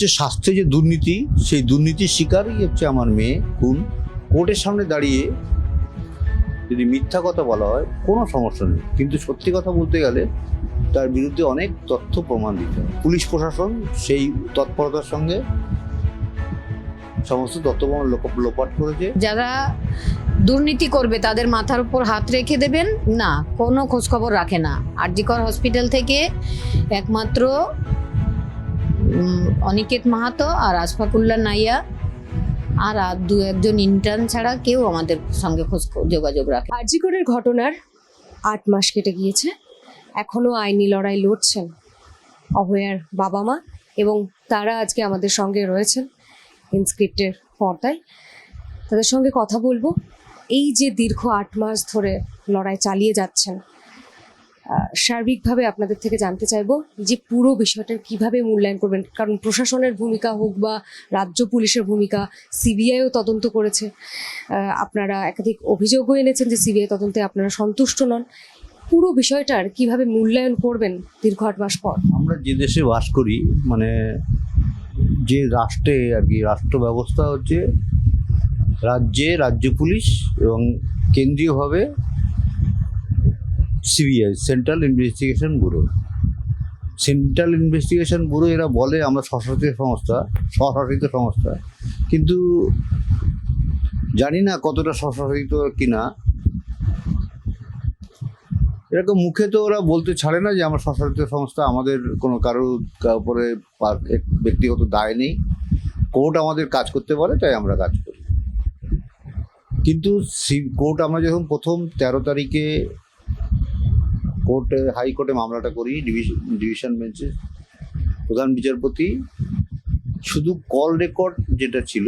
যে স্বাস্থ্যে যে দুর্নীতি, সেই দুর্নীতির শিকারই হচ্ছে আমার মেয়ে খুন। কোর্টের সামনে দাঁড়িয়ে যদি মিথ্যা কথা বলা হয়, কোনো সমস্যা নেই। কিন্তু সত্যি কথা বলতে গেলে তার বিরুদ্ধে অনেক তথ্য প্রমাণ দিতে হয়। পুলিশ প্রশাসন সেই তৎপরতার সঙ্গে সমস্ত তথ্য প্রমাণ লোপ- লোপাট করেছে। যারা দুর্নীতি করবে, তাদের মাথার উপর হাত রেখে দেবেন? না, কোনো খোঁজখবর রাখে না। আরজিকর হসপিটাল থেকে একমাত্র অনিকেত মাহাতো আর আশফাকুল্লাহ নাইয়া আর আর দু একজন ইন্টার্ন ছাড়া কেউ আমাদের সঙ্গে খোঁজ যোগাযোগ রাখে। আরজিকরের ঘটনার আট মাস কেটে গিয়েছে। এখনও আইনি লড়াই লড়ছেন অভয়ার বাবা মা এবং তারা আজকে আমাদের সঙ্গে রয়েছেন ইনস্ক্রিপ্টের পর্দায়। তাদের সঙ্গে কথা বলব। এই যে দীর্ঘ আট মাস ধরে লড়াই চালিয়ে যাচ্ছেন সার্বিকভাবে আপনাদের থেকে জানতে চাইব যে পুরো বিষয়টার কীভাবে মূল্যায়ন করবেন? কারণ প্রশাসনের ভূমিকা হোক বা রাজ্য পুলিশের ভূমিকা, সিবিআইও তদন্ত করেছে। আপনারা একাধিক অভিযোগও এনেছেন যে সিবিআই তদন্তে আপনারা সন্তুষ্ট নন। পুরো বিষয়টার কীভাবে মূল্যায়ন করবেন দীর্ঘ আট মাস পর? আমরা যে দেশে বাস করি মানে যে রাষ্ট্রে আর কি, রাষ্ট্র ব্যবস্থা হচ্ছে রাজ্যে রাজ্য পুলিশ এবং কেন্দ্রীয়ভাবে CBI central investigation bureau central investigation bureau এরা বলে, আমরা স্বশাসিত সংস্থা স্বশাসিত সংস্থা। কিন্তু জানি না কতটা স্বশাসিত কিনা। এরকম মুখে তো ওরা বলতে ছাড়ে না যে আমরা স্বশাসিত সংস্থা, আমাদের কোনো কারোর উপরে ব্যক্তিগত দায় নেই। কোর্ট আমাদের কাজ করতে বলে তাই আমরা কাজ করি। কিন্তু কোর্ট আমরা যখন প্রথম তেরো তারিখে কোর্টে হাইকোর্টে মামলাটা করি ডিভিশন ডিভিশন বেঞ্চে প্রধান বিচারপতি, শুধু কল রেকর্ড যেটা ছিল,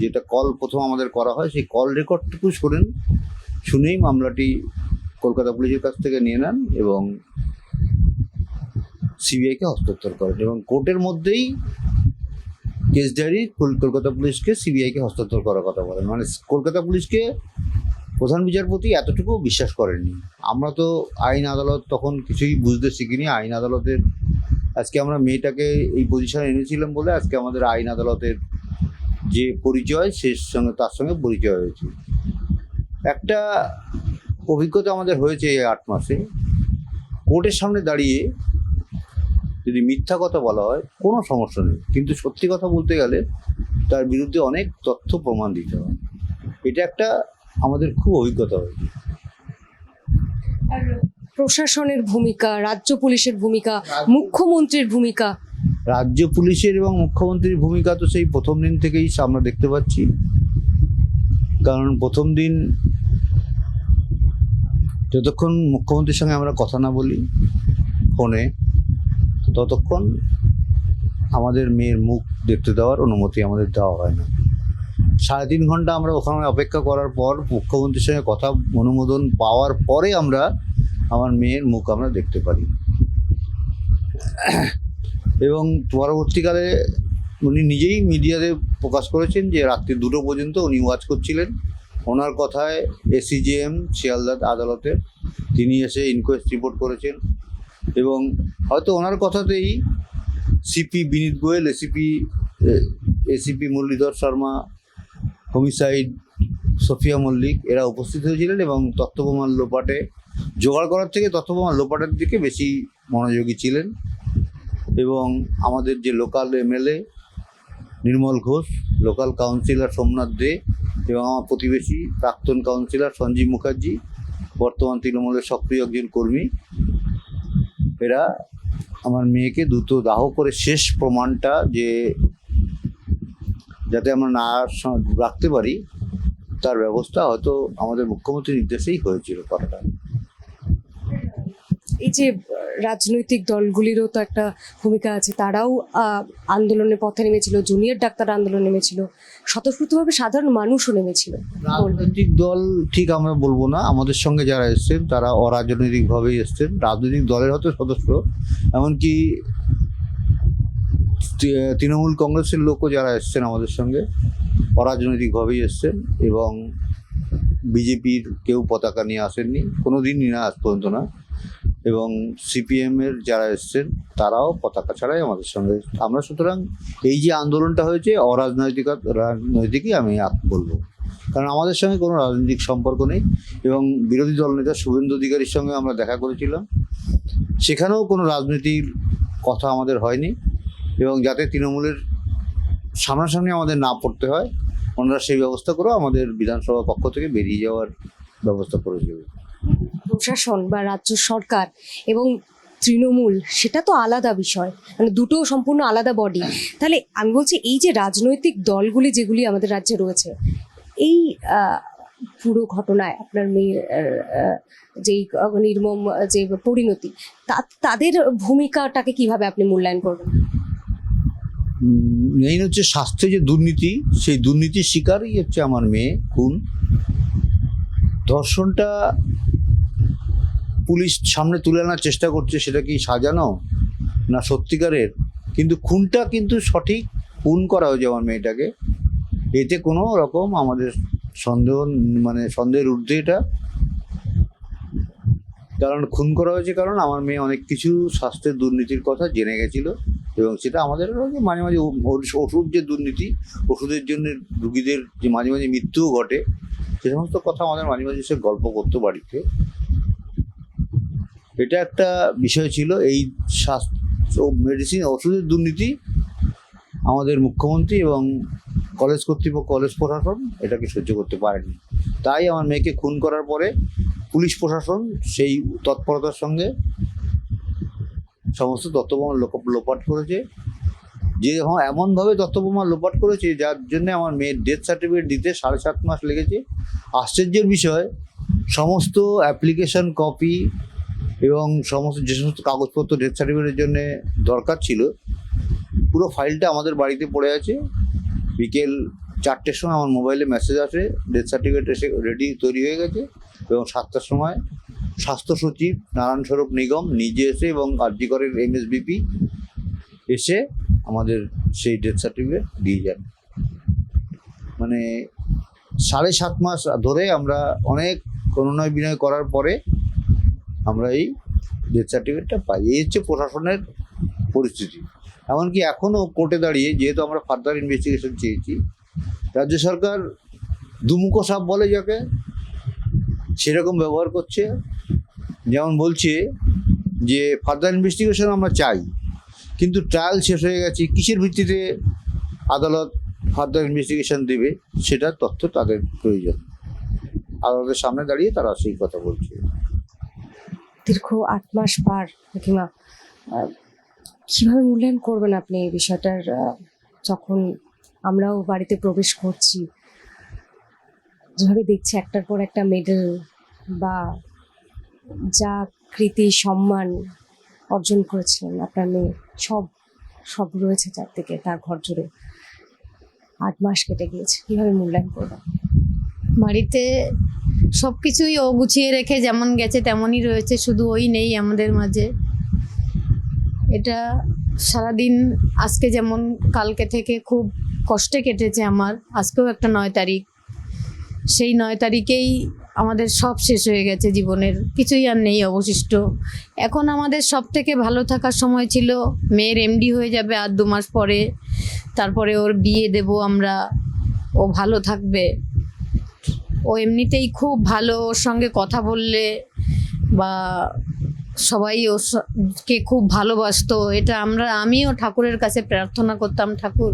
যেটা কল প্রথম আমাদের করা হয়, সেই কল রেকর্ডটুকু শোনেন, শুনেই মামলাটি কলকাতা পুলিশের কাছ থেকে নিয়ে নেন এবং সিবিআইকে হস্তান্তর করেন এবং কোর্টের মধ্যেই কেস ডায়েরি কলকাতা পুলিশকে সিবিআইকে হস্তান্তর করার কথা বলেন। মানে কলকাতা পুলিশকে প্রধান বিচারপতি এতটুকু বিশ্বাস করেননি। আমরা তো আইন আদালত তখন কিছুই বুঝতে শিখিনি। আইন আদালতের আজকে আমরা মেয়েটাকে এই পজিশনে এনেছিলাম বলে আজকে আমাদের আইন আদালতের যে পরিচয়, সে সঙ্গে তার সঙ্গে পরিচয় হয়েছে। একটা অভিজ্ঞতা আমাদের হয়েছে এই আট মাসে। কোর্টের সামনে দাঁড়িয়ে যদি মিথ্যা কথা বলা হয়, কোনো সমস্যা নেই। কিন্তু সত্যি কথা বলতে গেলে তার বিরুদ্ধে অনেক তথ্য প্রমাণ দিতে হয়। এটা একটা আমাদের খুব অভিজ্ঞতা হয়েছে প্রশাসনের ভূমিকা রাজ্য পুলিশের ভূমিকা মুখ্যমন্ত্রীর ভূমিকা? রাজ্য পুলিশের এবং মুখ্যমন্ত্রীর ভূমিকা তো সেই প্রথম দিন থেকেই আমরা দেখতে পাচ্ছি। কারণ প্রথম দিন যতক্ষণ মুখ্যমন্ত্রীর সঙ্গে আমরা কথা না বলি ফোনে ততক্ষণ আমাদের মেয়ের মুখ দেখতে দেওয়ার অনুমতি আমাদের দেওয়া হয় না। সাড়ে তিন ঘণ্টা আমরা ওখানে অপেক্ষা করার পর মুখ্যমন্ত্রীর সঙ্গে কথা, অনুমোদন পাওয়ার পরে আমরা আমার মেয়ের মুখ আমরা দেখতে পারি। এবং পরবর্তীকালে উনি নিজেই মিডিয়াতে প্রকাশ করেছেন যে রাত্রি দুটো পর্যন্ত উনি ওয়াচ করছিলেন। ওনার কথায় এসিজেএম শিয়ালদা আদালতে তিনি এসে ইনকোয়েস্ট রিপোর্ট করেছেন এবং হয়তো ওনার কথাতেই CP Vineet Goyal, ACP ACP Muralidhar Sharma homicide Sofia Mallick, এরা উপস্থিত হয়েছিলেন এবং তথ্যপ্রমাণ লোপাটে, জোগাড় করার থেকে তথ্যপ্রমাণ লোপাটের দিকে বেশি মনোযোগী ছিলেন এবং আমাদের যে local MLA Nirmal Ghosh, local councillor Somnath De এবং আমার প্রতিবেশী প্রাক্তন কাউন্সিলর সঞ্জীব মুখার্জি, বর্তমান তৃণমূলের সক্রিয় একজন কর্মী, এরা আমার মেয়েকে দ্রুত দাহ করে শেষ প্রমাণটা যে যাতে আমরা না রাখতে পারি তার ব্যবস্থা হয়তো আমাদের মুখ্যমন্ত্রীর নির্দেশেই হয়েছিল কথাটা এই যে রাজনৈতিক দলগুলিরও তো একটা ভূমিকা আছে তারাও আন্দোলনের পথে নেমেছিল জুনিয়র ডাক্তার আন্দোলন নেমেছিল স্বতঃস্ফূর্তভাবে সাধারণ মানুষও নেমেছিল। রাজনৈতিক দল ঠিক আমরা বলব না আমাদের সঙ্গে যারা এসছেন তারা অরাজনৈতিকভাবেই এসছেন রাজনৈতিক দলের হয়তো সদস্য এমনকি তৃণমূল কংগ্রেসের লোকও যারা এসছেন আমাদের সঙ্গে, অরাজনৈতিকভাবেই এসছেন এবং বিজেপির কেউ পতাকা নিয়ে আসেননি কোনো দিনই না আজ পর্যন্ত না। এবং সিপিএম এর যারা এসছেন, তারাও পতাকা ছাড়াই আমাদের সঙ্গে। আমরা সুতরাং এই যে আন্দোলনটা হয়েছে, অরাজনৈতিক, রাজনৈতিকই আমি বলব। কারণ আমাদের সঙ্গে কোনো রাজনৈতিক সম্পর্ক নেই এবং বিরোধী দলনেতা শুভেন্দু অধিকারীর সঙ্গে আমরা দেখা করেছিলাম। সেখানেও কোনো রাজনীতির কথা আমাদের হয়নি। এবং যাতে তৃণমূলের সামনাসামনি আমাদের না পড়তে হয়, ওনারা সেই ব্যবস্থা করেও আমাদের বিধানসভা পক্ষ থেকে বেরিয়ে যাওয়ার ব্যবস্থা করেছিল প্রশাসন বা রাজ্য সরকার এবং তৃণমূল, সেটা তো আলাদা বিষয়। মানে দুটো সম্পূর্ণ আলাদা বডি তাহলে আমি বলছি, এই যে রাজনৈতিক দলগুলি যেগুলি আমাদের রাজ্যে রয়েছে, এই পুরো ঘটনায় আপনার মেয়ের যেই নির্মম, যে পরিণতি তাদের ভূমিকাটাকে কীভাবে আপনি মূল্যায়ন করবেন? মেইন হচ্ছে স্বাস্থ্যে যে দুর্নীতি, সেই দুর্নীতির শিকারই হচ্ছে আমার মেয়ে, খুন। ধর্ষণটা পুলিশ সামনে তুলে আনার চেষ্টা করছে, সেটা কি সাজানো না সত্যিকারের? কিন্তু খুনটা কিন্তু সঠিক খুন করা হয়েছে আমার মেয়েটাকে। এতে কোনো রকম আমাদের সন্দেহ মানে সন্দেহের ঊর্ধ্বে এটা। কারণ খুন করা হয়েছে কারণ আমার মেয়ে অনেক কিছু স্বাস্থ্যের দুর্নীতির কথা জেনে গেছিল। এবং সেটা আমাদের মাঝে মাঝে ওষুধ যে দুর্নীতি, ওষুধের জন্য রুগীদের যে মাঝে মাঝে মৃত্যুও ঘটে, সে সমস্ত কথা আমাদের মাঝে মাঝে সে গল্প করতো বাড়িতে। এটা একটা বিষয় ছিল, এই স্বাস্থ্য মেডিসিন ওষুধের দুর্নীতি আমাদের মুখ্যমন্ত্রী এবং কলেজ কর্তৃপক্ষ, কলেজ প্রশাসন এটাকে সহ্য করতে পারেনি। তাই আমার মেয়েকে খুন করার পরে পুলিশ প্রশাসন সেই তৎপরতার সঙ্গে সমস্ত তত্ত্ববোমা লোপ- লোপাট করেছে। যে হ্যাঁ এমনভাবে তত্ত্ববোমা লোপাট করেছে, যার জন্য আমার মেয়ের ডেথ সার্টিফিকেট দিতে সাড়ে সাত মাস লেগেছে। আশ্চর্যের বিষয়, সমস্ত অ্যাপ্লিকেশন কপি এবং সমস্ত যে সমস্ত কাগজপত্র ডেথ সার্টিফিকেটের জন্য দরকার ছিল, পুরো ফাইলটা আমাদের বাড়িতে পড়ে আছে। বিকেল চারটের সময় আমার মোবাইলে মেসেজ আসে ডেথ সার্টিফিকেট এসে রেডি তৈরি হয়ে গেছে এবং সাতটার সময় স্বাস্থ্য সচিব নারায়ণ স্বরূপ নিগম, নিজে এসে এবং আরজিকরের এমএসবিপি এসে আমাদের সেই ডেথ সার্টিফিকেট দিয়ে যান মানে সাড়ে সাত মাস ধরে আমরা অনেক করুণায় বিনয় করার পরে আমরা এই ডেথ সার্টিফিকেটটা পাই। এই হচ্ছে প্রশাসনের পরিস্থিতি। এমনকি এখনও কোর্টে দাঁড়িয়ে যেহেতু আমরা ফার্দার ইনভেস্টিগেশন চেয়েছি, রাজ্য সরকার দুমুখো সাপ বলে যাকে, সেরকম ব্যবহার করছে। যেমন বলছে যে ফার্দার ইনভেস্টিগেশন আমরা চাই কিন্তু ট্রায়াল শেষ হয়ে গেছে কিসের ভিত্তিতে আদালত ফার্দার ইনভেস্টিগেশন দেবে সেটার তথ্য তাদের প্রয়োজন। আদালতের সামনে দাঁড়িয়ে তারা সেই কথা বলছে। দীর্ঘ আট মাস পার আহ, কীভাবে মূল্যায়ন করবেন আপনি এই বিষয়টার যখন আমরাও বাড়িতে প্রবেশ করছি? যেভাবে দেখছি একটার পর একটা মেডেল বা যা কৃতি সম্মান অর্জন করেছিলেন আপনার মেয়ে, সব সব রয়েছে চারদিকে তার ঘর জুড়ে। আট মাস কেটে গিয়েছে, কীভাবে মূল্যায়ন করবেন বাড়িতে সব কিছুই ও গুছিয়ে রেখে যেমন গেছে তেমনই রয়েছে, শুধু ওই নেই আমাদের মাঝে। এটা সারাদিন আজকে যেমন কালকে থেকে খুব কষ্টে কেটেছে আমার, আজকেও একটা নয় তারিখ। সেই নয় তারিখেই আমাদের সব শেষ হয়ে গেছে জীবনের, কিছুই আর নেই অবশিষ্ট। এখন আমাদের সব থেকে ভালো থাকার সময় ছিল, মেয়ের এমডি হয়ে যাবে আর দু মাস পরে, তারপরে ওর বিয়ে দেব আমরা, ও ভালো থাকবে। ও এমনিতেই খুব ভালো, ওর সঙ্গে কথা বললে বা সবাই ওর কে খুব ভালোবাসতো। এটা আমরা, আমিও ঠাকুরের কাছে প্রার্থনা করতাম, ঠাকুর,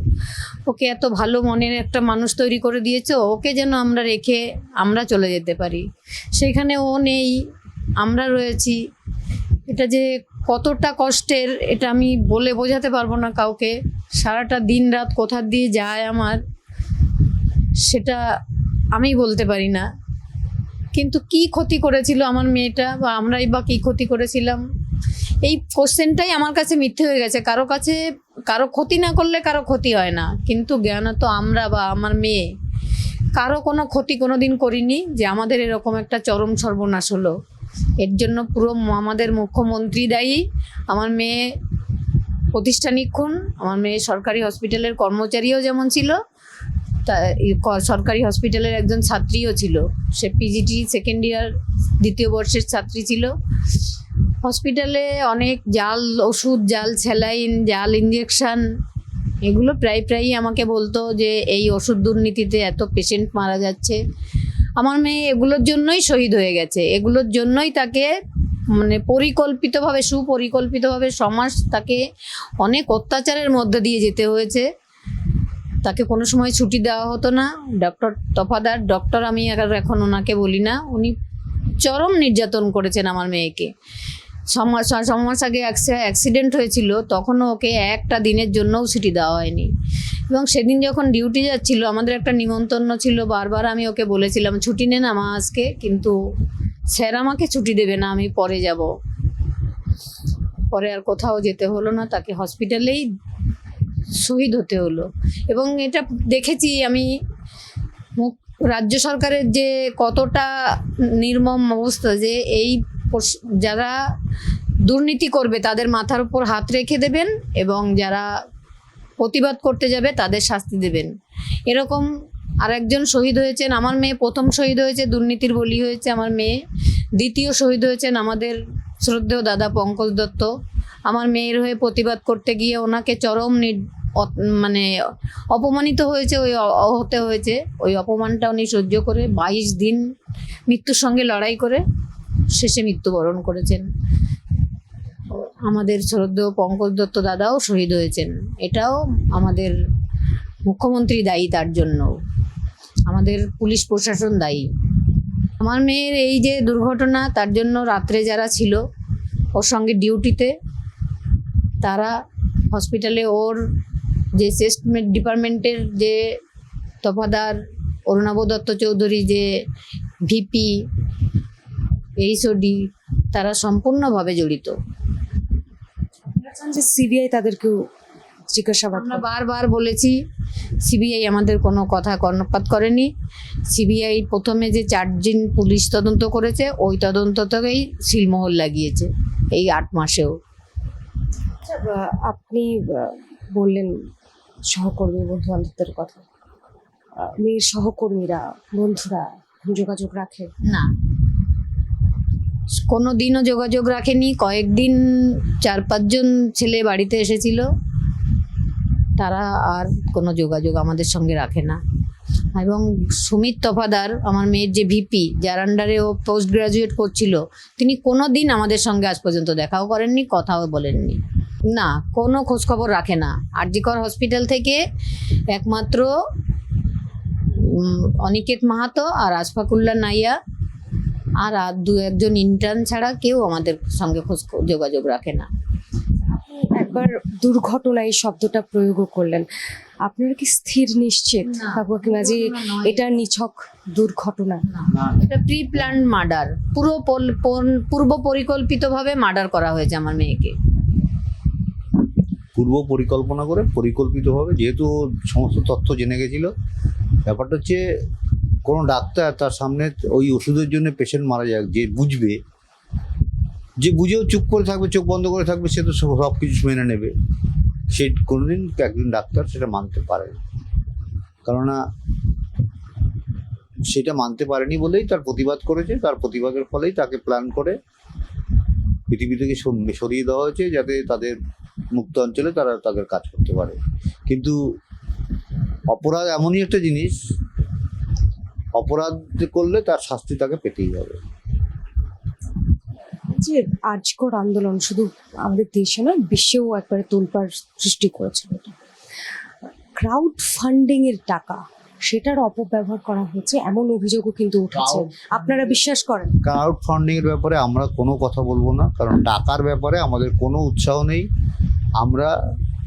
ওকে এত ভালো মনের একটা মানুষ তৈরি করে দিয়েছ, ওকে যেন আমরা রেখে আমরা চলে যেতে পারি। সেখানে ও নেই, আমরা রয়েছি। এটা যে কতটা কষ্টের, এটা আমি বলে বোঝাতে পারব না কাউকে। সারাটা দিন রাত কোথা দিয়ে যায় আমার, সেটা আমি বলতে পারি না। কিন্তু কি ক্ষতি করেছিল আমার মেয়েটা বা আমরাই বা কি ক্ষতি করেছিলাম? এই কোশ্চেনটাই আমার কাছে মিথ্যে হয়ে গেছে। কারও কাছে, কারও ক্ষতি না করলে কারও ক্ষতি হয় না। কিন্তু জ্ঞান তো আমরা বা আমার মেয়ে। কারও কোনো ক্ষতি কোনো দিন করিনি যে আমাদের এরকম একটা চরম সর্বনাশ হলো। এর জন্য পুরো আমাদের মুখ্যমন্ত্রী দায়ী। আমার মেয়ে প্রতিষ্ঠানিক খুন, আমার মেয়ে সরকারি হসপিটালের কর্মচারীও যেমন ছিল সরকারি হসপিটালের একজন ছাত্রীও ছিল। সে পিজিটি সেকেন্ড ইয়ার দ্বিতীয় বর্ষের ছাত্রী ছিল। হসপিটালে অনেক জাল, ওষুধ, জাল স্যালাইন জাল ইঞ্জেকশান এগুলো প্রায় প্রায়ই আমাকে বলতো যে, এই ওষুধ দুর্নীতিতে এত পেশেন্ট মারা যাচ্ছে। আমার মেয়ে এগুলোর জন্যই শহীদ হয়ে গেছে। এগুলোর জন্যই তাকে মানে পরিকল্পিতভাবে, সুপরিকল্পিতভাবে সমাজ তাকে অনেক অত্যাচারের মধ্যে দিয়ে যেতে হয়েছে। তাকে কোনো সময় ছুটি দেওয়া হতো না। ডক্টর তফাদার, ডক্টর আমি আর এখন ওনাকে বলি না। উনি চরম নির্যাতন করেছেন আমার মেয়েকে। ছমাস ছমাস আগে অ্যাক্সিডেন্ট হয়েছিল, তখনও ওকে একটা দিনের জন্যও ছুটি দেওয়া হয়নি। এবং সেদিন যখন ডিউটি যাচ্ছিল, আমাদের একটা নিমন্ত্রণ ছিল, বারবার আমি ওকে বলেছিলাম, ছুটি নেন না মা আজকে কিন্তু স্যার আমাকে ছুটি দেবে না, আমি পরে যাব। পরে আর কোথাও যেতে হলো না, তাকে হসপিটালেই শহীদ হতে হলো। এবং এটা দেখেছি আমি রাজ্য সরকারের যে কতটা নির্মম অবস্থা যে এই যারা দুর্নীতি করবে তাদের মাথার উপর হাত রেখে দেবেন এবং যারা প্রতিবাদ করতে যাবে তাদের শাস্তি দেবেন। এরকম আরেকজন শহীদ হয়েছেন, আমার মেয়ে প্রথম শহীদ হয়েছে, দুর্নীতির বলি হয়েছে আমার মেয়ে, দ্বিতীয় শহীদ হয়েছেন আমাদের শ্রদ্ধেয় দাদা পঙ্কজ দত্ত। আমার মেয়ের হয়ে প্রতিবাদ করতে গিয়ে ওনাকে চরম মানে অপমানিত হয়েছে, ওই হতে হয়েছে। ওই অপমানটা উনি সহ্য করে বাইশ দিন মৃত্যুর সঙ্গে লড়াই করে শেষে মৃত্যুবরণ করেছেন। আমাদের শ্রদ্ধেয় পঙ্কজ দত্ত দাদাও শহীদ হয়েছেন। এটাও আমাদের মুখ্যমন্ত্রী দায়ী তার জন্য। আমাদের পুলিশ প্রশাসন দায়ী। আমার মেয়ের এই যে দুর্ঘটনা, তার জন্য রাত্রে যারা ছিল, ওর সঙ্গে ডিউটিতে তারা হসপিটালে ওর যে চেস্ট ডিপার্টমেন্টের যে তফাদার অরুণাভ দত্ত চৌধুরী যে ভিপি এইচওডি তারা সম্পূর্ণভাবে জড়িত। যে সিবিআই তাদেরকেও জিজ্ঞাসাবাদ আমরা বারবার বলেছি সিবিআই আমাদের কোনো কথা কর্ণপাত করেনি। সিবিআই প্রথমে যে চারজন পুলিশ তদন্ত করেছে ওই তদন্ত থেকেই সিলমোহর লাগিয়েছে এই আট মাসেও। আচ্ছা, আপনি বললেন সহকর্মী বন্ধু বান্ধবদের কথা মেয়ের সহকর্মীরা বন্ধুরা যোগাযোগ রাখে? না। কোনো দিনও যোগাযোগ রাখেনি। কয়েকদিন চার পাঁচজন ছেলে বাড়িতে এসেছিল। তারা আর কোনো যোগাযোগ আমাদের সঙ্গে রাখে না। এবং সুমিত তফাদার আমার মেয়ের যে ভিপি যার আন্ডারে ও পোস্ট গ্রাজুয়েট করছিল তিনি কোনো দিন আমাদের সঙ্গে আজ পর্যন্ত দেখাও করেননি কথাও বলেননি। না কোনো খোঁজখবর রাখে না। আরজিকর হসপিটাল থেকে একমাত্র অনিকেত মাহাতো আর আশফাকুল্লা নাইয়া আর আর দু একজন ইন্টার্ন ছাড়া কেউ আমাদের সঙ্গে খোঁজ যোগাযোগ রাখে না। আপনি একবার দুর্ঘটনা এই শব্দটা প্রয়োগও করলেন। আপনারা কি স্থির নিশ্চিত? যে এটা নিছক দুর্ঘটনা? এটা প্রি প্ল্যান মার্ডার পুরো পূর্ব পরিকল্পিতভাবে মার্ডার করা হয়েছে আমার মেয়েকে। পূর্ব পরিকল্পনা করে পরিকল্পিতভাবে, যেহেতু সমস্ত তথ্য জেনে গেছিল, ব্যাপারটা হচ্ছে কোনো ডাক্তার তার সামনে ওই ওষুধের জন্য পেশেন্ট মারা যাক, যে বুঝবে, যে বুঝেও চুপ করে থাকবে, চোখ বন্ধ করে থাকবে, সে তো সব কিছু মেনে নেবে। সে কোনোদিন একজন ডাক্তার সেটা মানতে পারে না। কেননা সেটা মানতে পারেনি বলেই তার প্রতিবাদ করেছে, তার প্রতিবাদের ফলেই তাকে প্ল্যান করে পৃথিবী থেকে সরিয়ে দেওয়া হয়েছে, যাতে তাদের মুক্ত অঞ্চলে তারা তাদের কাজ করতে পারে। কিন্তু অপরাধ এমনই একটা জিনিস অপরাধ করলে তার শাস্তি তাকে পেতেই হবে। যে আজকর আন্দোলন শুধু আমাদের দেশে নয় বিশ্বেও একবারে তোলপাড় সৃষ্টি করেছিল ক্রাউড ফান্ডিং এর টাকা সেটার অপব্যবহার করা হচ্ছে এমন অভিযোগও কিন্তু উঠেছে। আপনারা বিশ্বাস করেন? ক্রাউড ফান্ডিং এর ব্যাপারে আমরা কোনো কথা বলব না কারণ টাকার ব্যাপারে আমাদের কোনো উৎসাহ নেই। আমরা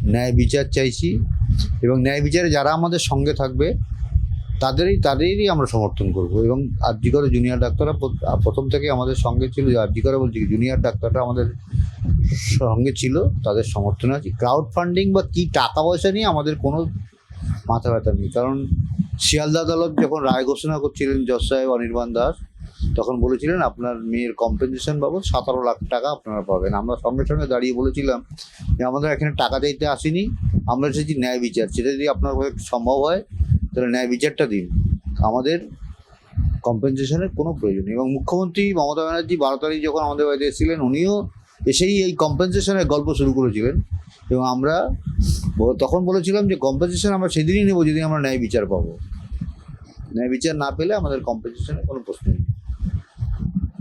ন্যায় বিচার চাইছি এবং ন্যায় বিচারে যারা আমাদের সঙ্গে থাকবে, তাদেরই তাদেরই আমরা সমর্থন করব এবং আরজিকরে জুনিয়র ডাক্তাররা প্র- প্রথম থেকে আমাদের সঙ্গে ছিল আরজিকরে বলছি জুনিয়র ডাক্তাররা আমাদের সঙ্গে ছিল, তাদের সমর্থনে আছি। ক্রাউড ফান্ডিং বা কী টাকা পয়সা নিয়ে আমাদের কোনো মাথা ব্যথা নেই, কারণ শিয়ালদা আদালত যখন রায় ঘোষণা করছিলেন জজ সাহেব অনির্বাণ দাস তখন বলেছিলেন, আপনার মেয়ের কম্পেনসেশন বাবদ সতেরো লাখ টাকা আপনারা পাবেন। আমরা সঙ্গে সঙ্গে দাঁড়িয়ে বলেছিলাম যে, আমাদের এখানে টাকা চাইতে আসিনি। আমরা এসেছি ন্যায় বিচার। সেটা যদি আপনার সম্ভব হয়, তাহলে ন্যায় বিচারটা দিন। আমাদের কম্পেনসেশনের কোনো প্রয়োজন নেই। এবং মুখ্যমন্ত্রী মমতা ব্যানার্জি বারো তারিখ যখন আমাদের বাড়িতে এসেছিলেন, উনিও এসেই এই কম্পেনসেশনের গল্প শুরু করেছিলেন। এবং আমরা তখন বলেছিলাম যে কম্পেনসেশন আমরা সেদিনই নেব যদি আমরা ন্যায় বিচার পাবো। ন্যায় বিচার না পেলে আমাদের কম্পেনসেশনের কোনো প্রশ্ন নেই।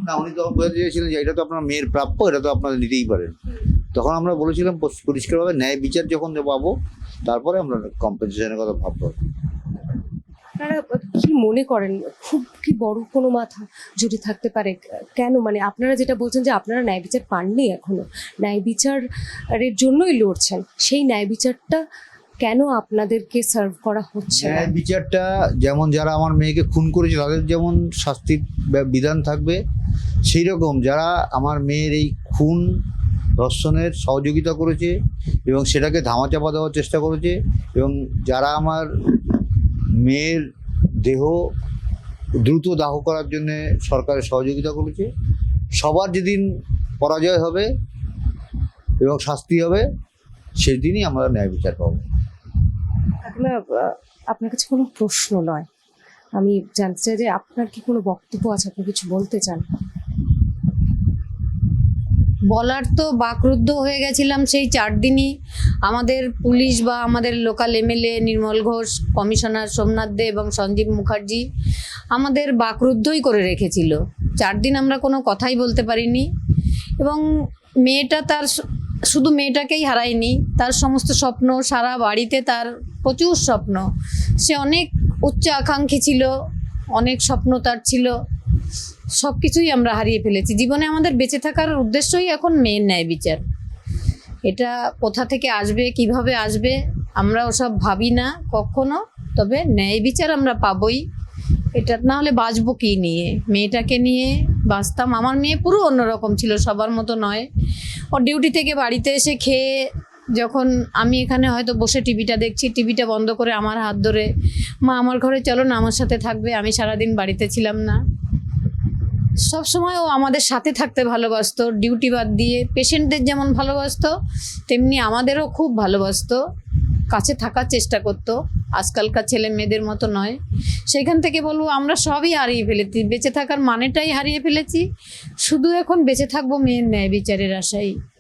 না, উনি তখন বোঝাতে চেয়েছিলেন যে এটা তো আপনার মেয়ের প্রাপ্য, এটা তো আপনারা নিতেই পারেন তখন আমরা বলেছিলাম পরিষ্কারভাবে ন্যায় বিচার যখন পাবো তারপরে আমরা কম্পেনসেশনের কথা ভাববো। কি মনে করেন? খুব কি বড় কোনো মাথা যদি থাকতে পারে, কেন? মানে আপনারা যেটা বলছেন যে আপনারা ন্যায় বিচার পাননি এখনও। ন্যায় বিচারের জন্যই লড়ছেন। সেই ন্যায় বিচারটা কেন আপনাদেরকে সার্ভ করা হচ্ছে ন্যায় বিচারটা যেমন যারা আমার মেয়েকে খুন করেছে, তাদের যেমন শাস্তির বিধান থাকবে সেই রকম যারা আমার মেয়ের এই খুন ধর্ষণের সহযোগিতা করেছে এবং সেটাকে ধামাচাপা দেওয়ার চেষ্টা করেছে এবং যারা আমার মেয়ের দেহ দ্রুত দাহ করার জন্য সরকারের সহযোগিতা করেছে, সবার যেদিন পরাজয় হবে এবং শাস্তি হবে, সেদিনই আমরা ন্যায় বিচার পাবো। কাকিমা আপনার কাছে কোনো প্রশ্ন নয়। আমি জানতে চাই যে আপনার কি কোনো বক্তব্য আছে? আপনি কিছু বলতে চান? বলার তো বাকরুদ্ধ হয়ে গেছিলাম সেই চার দিনই। আমাদের পুলিশ বা আমাদের local MLA Nirmal Ghosh, commissioner Somnath De এবং সঞ্জীব মুখার্জি আমাদের বাকরুদ্ধই করে রেখেছিল। চার দিন আমরা কোনো কথাই বলতে পারিনি এবং মেয়েটা তার শুধু মেয়েটাকেই হারায়নি, তার সমস্ত স্বপ্ন সারা বাড়িতে তার প্রচুর স্বপ্ন। সে অনেক উচ্চ আকাঙ্ক্ষী ছিল, অনেক স্বপ্ন তার ছিল। সব কিছুই আমরা হারিয়ে ফেলেছি। জীবনে আমাদের বেঁচে থাকার উদ্দেশ্যই এখন মেয়ের ন্যায় বিচার। এটা কোথা থেকে আসবে, কীভাবে আসবে, আমরা ওসব ভাবি না কখনো, তবে ন্যায় বিচার আমরা পাবই। এটা না হলে বাঁচবো কি নিয়ে? মেয়েটাকে নিয়ে বাঁচতাম। আমার মেয়ে পুরো অন্যরকম ছিল, সবার মতো নয়। ওর ডিউটি থেকে বাড়িতে এসে খেয়ে যখন আমি এখানে হয়তো বসে টিভিটা দেখছি, টিভিটা বন্ধ করে আমার হাত ধরে, মা, আমার ঘরে চলো না, আমার সাথে থাকবে, আমি সারাদিন বাড়িতে ছিলাম না। সব সময় ও আমাদের সাথে থাকতে ভালোবাসতো, ডিউটি বাদ দিয়ে পেশেন্টদের যেমন ভালোবাসতো, তেমনি আমাদেরও খুব ভালোবাসতো, কাছে থাকার চেষ্টা করতো, আজকালকার ছেলে মেয়েদের মতো নয়। সেখান থেকে বলব, আমরা সবই হারিয়ে ফেলেছি, বেঁচে থাকার মানেটাই হারিয়ে ফেলেছি, শুধু এখন বেঁচে থাকব মেয়ের ন্যায় বিচারের আশাই